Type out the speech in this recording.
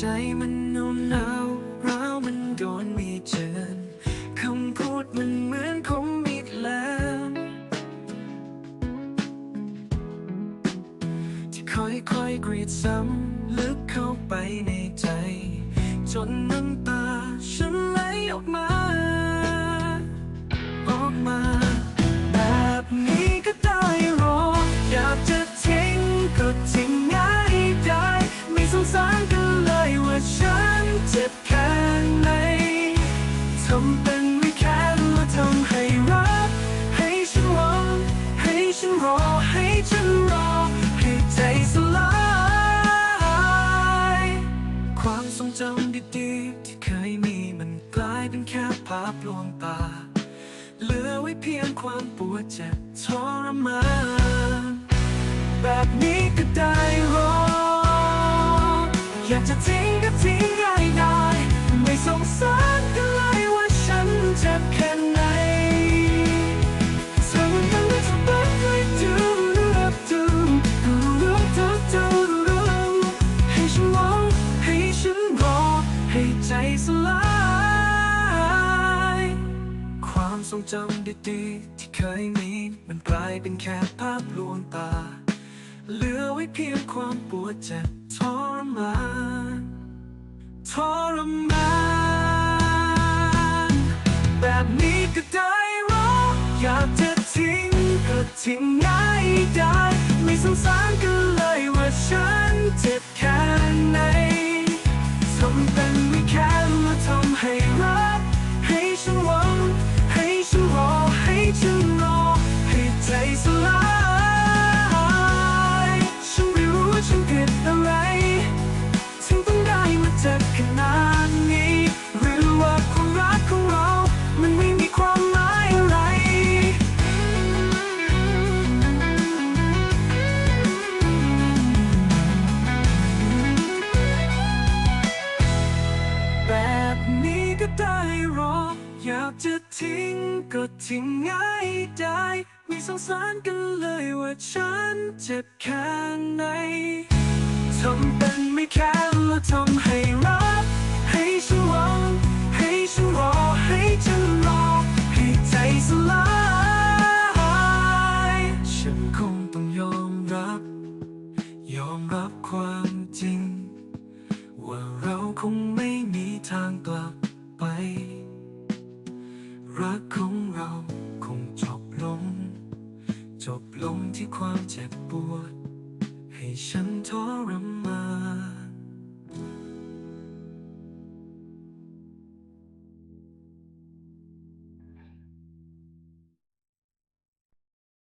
ใจมันหนาวหนาวร้าวมันโดนมีเจนคำพูดมันเหมือนคมมีดแหลมที่ค่อยๆกรีดซ้ำลึกเข้าไปในใจ จนน้ำตาฉันไหลออกมา ออกมา แบบนี้ก็ได้หรออยากจะทิ้งก็ท ฉันรอ ให้ฉันรอ ให้ใจสลาย ความทรงจำดีๆ ที่เคยมีมันกลายเป็นแค่ภาพลวงตา เหลือไว้เพียงความปวดเจ็บทรมานแบบนี้ก็ได้หรออยากจะทิ้ง ให้ใจสลาย ความทรงจำดีๆ ที่เคยมีมันกลายเป็นแค่ภาพลวงตา เหลือไว้เพียงความปวดเจ็บทรมานทรมานแบบนี้ก็ได้หรออยากจะทิ้งก็ทิ้งง่ายได้ ไม่สงสารกัน อยากจะทิ้งก็ทิ้งง่ายได้ มีสงสารกันเลยว่าฉันเจ็บแค่ไหนทำเป็นไม่แค่ รักของเราคงจบลง จบลงที่ความเจ็บปวด ให้ฉันทร